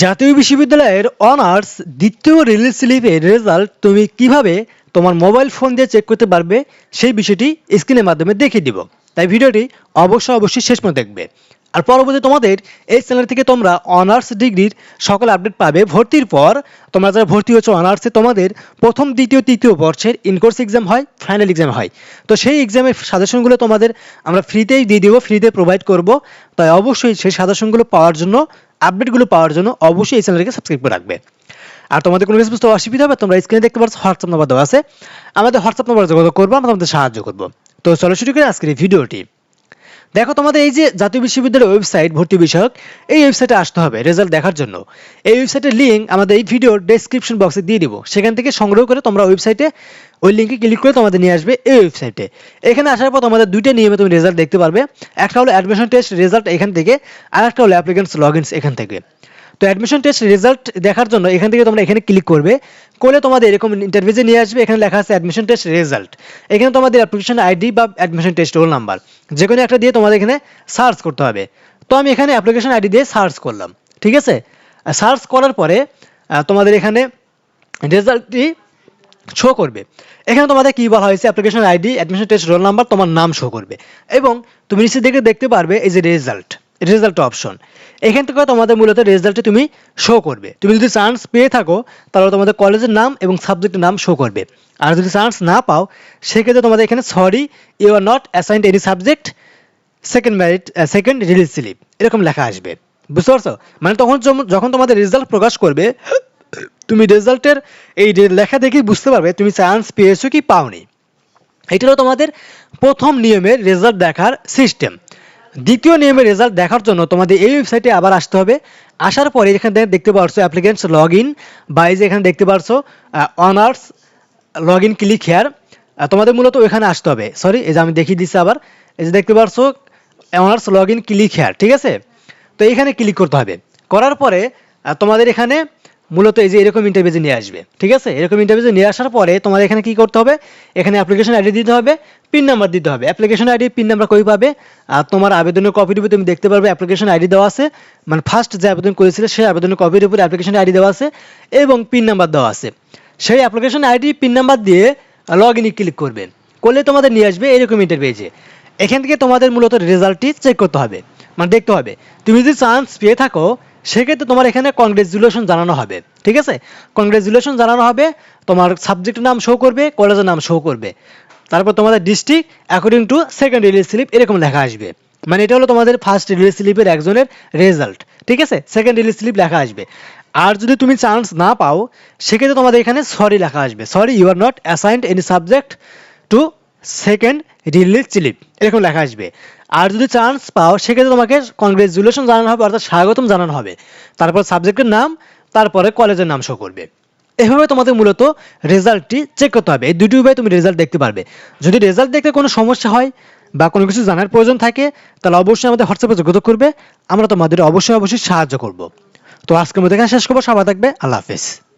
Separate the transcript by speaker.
Speaker 1: জাতীয় বিশ্ববিদ্যালয়ের অনার্স দ্বিতীয় রিলিজ স্লিপের রেজাল্ট তুমি কীভাবে তোমার মোবাইল ফোন দিয়ে চেক করতে পারবে, সেই বিষয়টি স্ক্রিনের মাধ্যমে দেখিয়ে দিব। তাই ভিডিওটি অবশ্যই অবশ্যই শেষ পর্যন্ত দেখবে। আর পরবর্তী তোমাদের এই চ্যানেল থেকে তোমরা অনার্স ডিগ্রির সকল আপডেট পাবে। ভর্তির পর তোমরা যারা ভর্তি হয়েছো অনার্সে তোমাদের প্রথম, দ্বিতীয়, তৃতীয় বর্ষের ইনকোর্স এক্সাম হয় ফাইনাল এক্সাম হয়। তো সেই এক্সামের সাজেশনগুলো তোমাদের আমরা ফ্রিতেই দিয়ে দেবো ফ্রিতে প্রোভাইড করব। তাই অবশ্যই সেই সাজেশনগুলো পাওয়ার জন্য আপডেটগুলো পাওয়ার জন্য অবশ্যই এই চ্যানেলকে সাবস্ক্রাইব করে রাখবে। আর তোমাদের কোনো কিছু বুঝতে অসুবিধা হবে, তোমরা স্ক্রিনে দেখতে পাচ্ছ হোয়াটসঅ্যাপ নাম্বার দেওয়া আছে। আমাদের হোয়াটসঅ্যাপ নাম্বার যোগাযোগ করব, আমরা তোমাদের সাহায্য করব। তো চলো শুরু করি আজকের এই ভিডিওটি দেখো তোমাদের এই যে জাতীয় বিশ্ববিদ্যালয়ের ওয়েবসাইট ভর্তি বিষয়ক, এই ওয়েবসাইটে আসতে হবে রেজাল্ট দেখার জন্য। এই ওয়েবসাইটের লিঙ্ক আমাদের এই ভিডিওর ডেসক্রিপশন বক্সে দিয়ে দিব। সেখান থেকে সংগ্রহ করে তোমরা ওয়েবসাইটে ওই লিঙ্কে ক্লিক করে তোমাদের নিয়ে আসবে এই ওয়েবসাইটে এখানে আসার পর তোমাদের দুইটা নিয়মে তুমি রেজাল্ট দেখতে পারবে। একটা হলো অ্যাডমিশন টেস্ট রেজাল্ট এখান থেকে আর একটা হলো অ্যাপ্লিকেন্টস লগ এখান থেকে। তো অ্যাডমিশন টেস্ট রেজাল্ট দেখার জন্য এখান থেকে তোমরা এখানে ক্লিক করবে। করলে তোমাদের এরকম ইন্টারভিউজে নিয়ে আসবে, এখানে লেখা আছে অ্যাডমিশন টেস্ট রেজাল্ট এখানে তোমাদের অ্যাপ্লিকেশন আইডি বা অ্যাডমিশন টেস্ট রোল নাম্বার যে কোনো একটা দিয়ে তোমাদের এখানে সার্চ করতে হবে। তো আমি এখানে অ্যাপ্লিকেশন আইডি দিয়ে সার্চ করলাম, ঠিক আছে? সার্চ করার পরে তোমাদের এখানে রেজাল্টটি শো করবে। এখানে তোমাদের কি বলা হয়েছে? Application ID admission test roll number তোমার নাম শো করবে। এবং তুমি নিচে দেখে দেখতে পারবে এই যে রেজাল্ট রেজাল্ট অপশন এখান থেকে তোমাদের মূলত রেজাল্টে তুমি শো করবে। তুমি যদি চান্স পেয়ে থাকো, তাহলে তোমাদের কলেজের নাম এবং সাবজেক্টের নাম শো করবে। আর যদি চান্স না পাও, সেক্ষেত্রে তোমাদের এখানে sorry you are not assigned any subject second merit second release slip এরকম লেখা আসবে। বুঝতে পারছ? মানে তখন যখন তোমাদের রেজাল্ট প্রকাশ করবে, তুমি রেজাল্টের এই লেখা দেখেই বুঝতে পারবে তুমি চান্স পেয়েছ কি পাওনি। এটা হলো তোমাদের প্রথম নিয়মের রেজাল্ট দেখার সিস্টেম দ্বিতীয় নিয়মের রেজাল্ট দেখার জন্য তোমাদের এই ওয়েবসাইটে আবার আসতে হবে। আসার পরে এখানে দেখতে পারছ অ্যাপ্লিকেন্টস লগ ইন বা এই যে এখানে দেখতে পারছ honours log in click here তোমাদের মূলত ওখানে আসতে হবে। সরি এই যে আমি দেখিয়ে দিচ্ছি আবার। এই যে দেখতে পারছ honours log in click here ঠিক আছে? তো এখানে ক্লিক করতে হবে। করার পরে তোমাদের এখানে মূলত এই যে এরকম ইন্টারভিউজে নিয়ে আসবে, ঠিক আছে? এরকম ইন্টারভিউজে নিয়ে আসার পরে তোমাদের এখানে কি করতে হবে? এখানে অ্যাপ্লিকেশন আইডি দিতে হবে। পিন নাম্বার দিতে হবে। অ্যাপ্লিকেশন আইডি পিন নাম্বার কই পাবে? আর তোমার আবেদনের কপির উপরে তুমি দেখতে পারবে অ্যাপ্লিকেশন আইডি দেওয়া আছে। মানে ফার্স্ট যে আবেদন করেছিলে, সেই আবেদনের কপির উপরে অ্যাপ্লিকেশন আইডি দেওয়া আছে এবং পিন নাম্বার দেওয়া আছে। সেই অ্যাপ্লিকেশন আইডি পিন নাম্বার দিয়ে লগ ইনে ক্লিক করবে। করলে তোমাদের নিয়ে আসবে এরকম ইন্টারভিউজে এখান থেকে তোমাদের মূলত রেজাল্টটি চেক করতে হবে। মানে দেখতে হবে। তুমি যদি চান্স পেয়ে থাকো, সেক্ষেত্রে তোমার এখানে কংগ্রেচুলেশন জানানো হবে। ঠিক আছে? কংগ্রেচুলেশন জানানো হবে, তোমার সাবজেক্টের নাম শো করবে কলেজের নাম শো করবে। তারপর তোমাদের district according to second release slip এরকম লেখা আসবে। মানে এটা হলো তোমাদের ফার্স্ট রিলিজ স্লিপের একজনের রেজাল্ট ঠিক আছে? সেকেন্ড রিলিজ স্লিপ লেখা আসবে। আর যদি তুমি চান্স না পাও, সেক্ষেত্রে তোমাদের এখানে সরি লেখা আসবে। Sorry you are not assigned any subject to second release slip এরকম লেখা আসবে। আর যদি চান্স পাও, সেক্ষেত্রে তোমাকে কংগ্রেচুলেশন জানানো হবে, অর্থাৎ স্বাগতম জানানো হবে। তারপর সাবজেক্টের নাম, তারপরে কলেজের নাম শো করবে। এভাবে তোমাদের মূলত রেজাল্টটি চেক করতে হবে। এই দুটি উপায়ে তুমি রেজাল্ট দেখতে পারবে। যদি রেজাল্ট দেখতে কোনো সমস্যা হয় বা কোনো কিছু জানার প্রয়োজন থাকে, তাহলে অবশ্যই আমাদের হোয়াটসঅ্যাপে যোগাযোগ করবে। আমরা তোমাদের অবশ্যই অবশ্যই সাহায্য করব। তো আজকের মধ্যে শেষ করব। সবাই থাকবে। আল্লাহ হাফেজ।